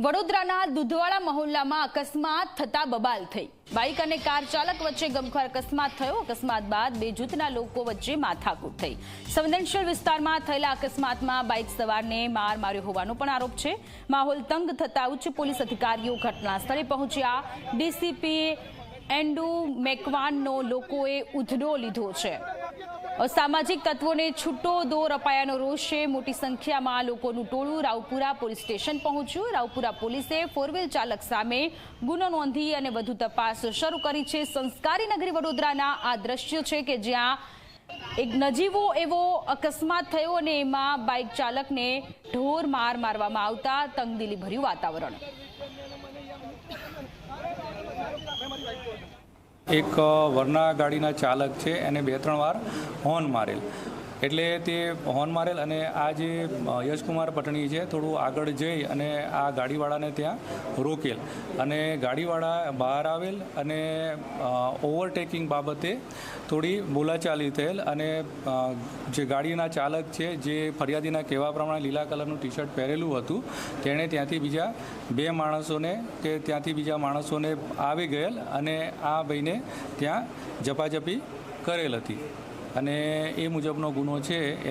વડોદરાના દુધવાડા મહોલ્લામાં અકસ્માત થતા બબાલ થઈ. બાઇક અને કાર ચાલક વચ્ચે ગમખ્વાર અકસ્માત થયો. અકસ્માત બાદ બે જૂથના લોકો વચ્ચે માથાકૂટ થઈ. સંવેદનશીલ વિસ્તારમાં થયેલા અકસ્માતમાં બાઇક સવારને માર માર્યો હોવાનો પણ આરોપ છે. માહોલ તંગ થતા ઉચ્ચ પોલીસ અધિકારીઓ ઘટના સ્થળે પહોંચ્યા. ડીસીપી એન્ડુ મેકવાનનો લોકોએ ઉધડો લીધો છે. અસામાજિક તત્વોને છૂટો દોર અપાયાનો રોષ છે. મોટી સંખ્યામાં લોકોનું ટોળું રાવપુરા પોલીસ સ્ટેશન પહોંચ્યું. રાવપુરા પોલીસે ફોરવ્હીલ ચાલક સામે ગુનો નોંધી અને વધુ તપાસ શરૂ કરી છે. સંસ્કારી નગરી વડોદરાના આ દ્રશ્યો છે કે જ્યાં એક નજીવો એવો અકસ્માત થયો અને એમાં બાઇક ચાલકને ઢોર માર મારવામાં આવતા તંગદિલી ભર્યું વાતાવરણ. એક વરના ગાડીના ચાલક છે એને બે ત્રણ વાર હોર્ન મારેલ. એટલે તે હોર્ન મારેલ અને આ જે યશકુમાર પટણી છે, થોડું આગળ જઈ અને આ ગાડીવાળાને ત્યાં રોકેલ. અને ગાડીવાળા બહાર આવેલ અને ઓવરટેકિંગ બાબતે થોડી બોલાચાલી થયેલ અને જે ગાડીના ચાલક છે, જે ફરિયાદીના કહેવા પ્રમાણે લીલા કલરનું ટી શર્ટ પહેરેલું હતું, તેણે ત્યાંથી બીજા બે માણસોને કે ત્યાંથી બીજા માણસોને આવી ગયેલ અને આ ભાઈને ત્યાં ઝપાઝપી કરેલ હતી. અને એ મુજબનો ગુનો છે એ